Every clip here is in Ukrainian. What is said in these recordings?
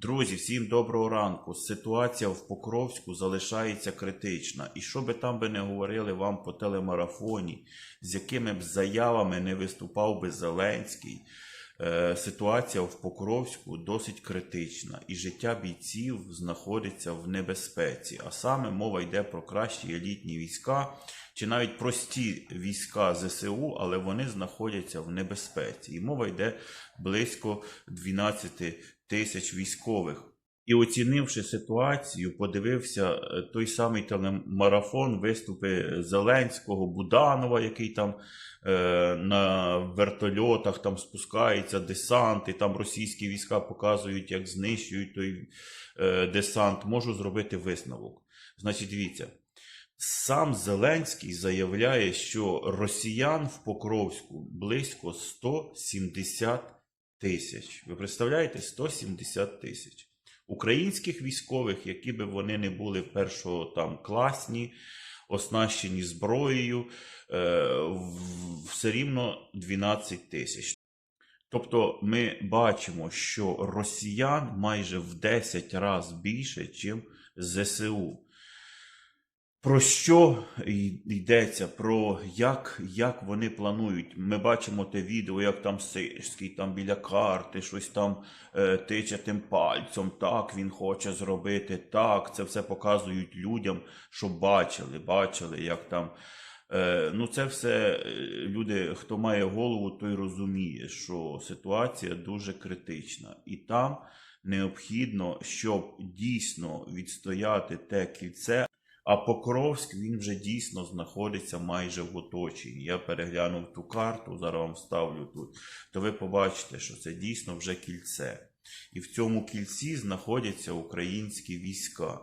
Друзі, всім доброго ранку. Ситуація в Покровську залишається критична. І що би там би не говорили вам по телемарафоні, з якими б заявами не виступав би Зеленський, е, ситуація в Покровську досить критична, і життя бійців знаходиться в небезпеці. А саме мова йде про кращі елітні війська, чи навіть прості війська ЗСУ, але вони знаходяться в небезпеці. І мова йде близько 12 тисяч військових. І оцінивши ситуацію, подивився е, той самий телемарафон, виступи Зеленського, Буданова, який там е, на вертольотах там спускається десант, і там російські війська показують, як знищують той е, десант. Можу зробити висновок. Значить, дивіться. Сам Зеленський заявляє, що росіян в Покровську близько 170 тисяч. Ви представляєте? 170 тисяч. Українських військових, які би вони не були першого там класні, оснащені зброєю, е, все рівно 12 тисяч. Тобто ми бачимо, що росіян майже в 10 разів більше, ніж ЗСУ. Про що йдеться? Про як, як вони планують? Ми бачимо те відео, як там Сирський там біля карти щось там е, тиче тим пальцем. Так він хоче зробити. Так, це все показують людям, щоб бачили, бачили, як там. Е, ну, це все е, люди, хто має голову, той розуміє, що ситуація дуже критична. І там необхідно, щоб дійсно відстояти те кільце, а Покровськ він вже дійсно знаходиться майже в оточенні. Я переглянув ту карту, зараз вам ставлю тут. То ви побачите, що це дійсно вже кільце. І в цьому кільці знаходяться українські війська.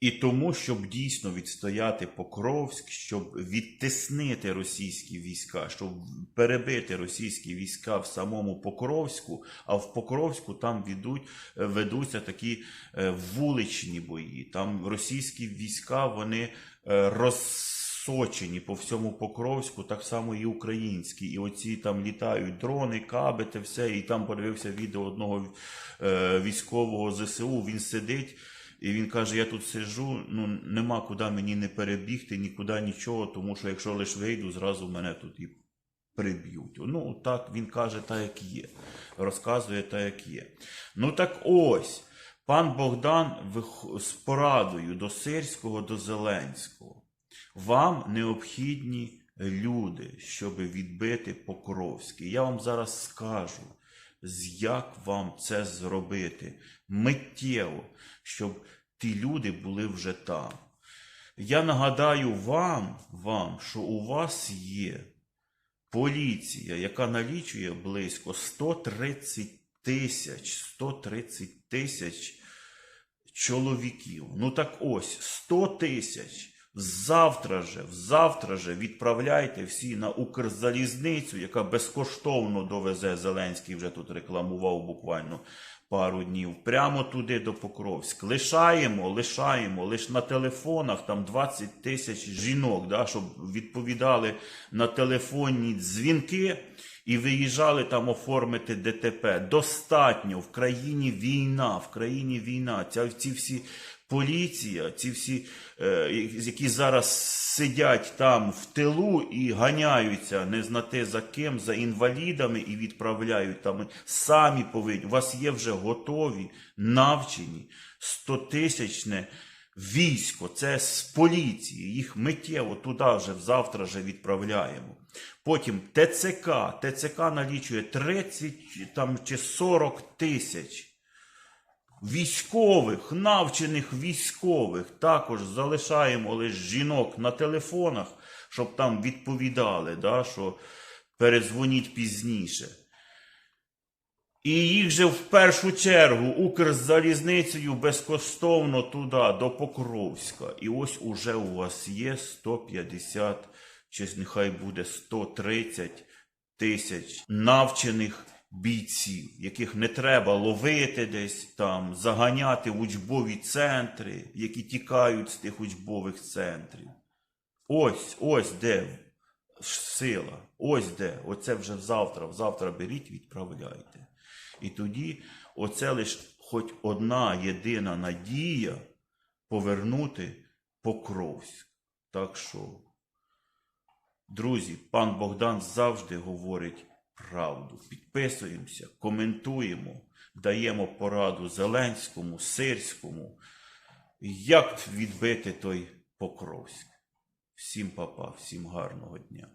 І тому, щоб дійсно відстояти Покровськ, щоб відтиснити російські війська, щоб перебити російські війська в самому Покровську, а в Покровську там ведуть, ведуться такі е, вуличні бої. Там російські війська вони е, розсочені по всьому Покровську, так само і українські. І оці там літають дрони, каби, все. І там подивився відео одного е, військового ЗСУ. Він сидить. І він каже: Я тут сиджу, ну нема куди мені не перебігти, нікуди нічого, тому що якщо лише вийду, зразу мене тут і приб'ють. Ну, так він каже, так як є. Розказує так, як є. Ну так ось, пан Богдан з порадою до Сирського, до Зеленського. Вам необхідні люди, щоб відбити Покровський. Я вам зараз скажу, як вам це зробити миттєво, щоб ті люди були вже там. Я нагадаю вам, вам, що у вас є поліція, яка налічує близько 130 тисяч, 130 тисяч чоловіків. Ну так ось, 100 тисяч. Завтра же, завтра же відправляйте всі на Укрзалізницю, яка безкоштовно довезе Зеленський вже тут рекламував буквально пару днів. Прямо туди до Покровськ. Лишаємо, лишаємо, лише на телефонах там 20 тисяч жінок, да, щоб відповідали на телефонні дзвінки і виїжджали там оформити ДТП. Достатньо в країні війна, в країні війна. Ця, ці всі поліція, ці всі, е, які зараз сидять там в тилу і ганяються не знати за ким, за інвалідами і відправляють там. Самі повинні. У вас є вже готові, навчені, стотисячне військо. Це з поліції. Їх миттєво туди вже завтра вже відправляємо. Потім ТЦК. ТЦК налічує 30 там, чи 40 тисяч військових, навчених військових. Також залишаємо лише жінок на телефонах, щоб там відповідали, да, що передзвоніть пізніше. І їх же в першу чергу Укрзалізницею безкоштовно туди, до Покровська. І ось уже у вас є 150, чи нехай буде 130 тисяч навчених бійців, яких не треба ловити десь там, заганяти в учбові центри, які тікають з тих учбових центрів. Ось, ось де сила, ось де. Оце вже завтра, завтра беріть, відправляйте. І тоді оце лише хоч одна єдина надія повернути Покровськ. Так що, друзі, пан Богдан завжди говорить правду. Підписуємося, коментуємо, даємо пораду Зеленському, Сирському, як відбити той Покровськ. Всім папа, всім гарного дня.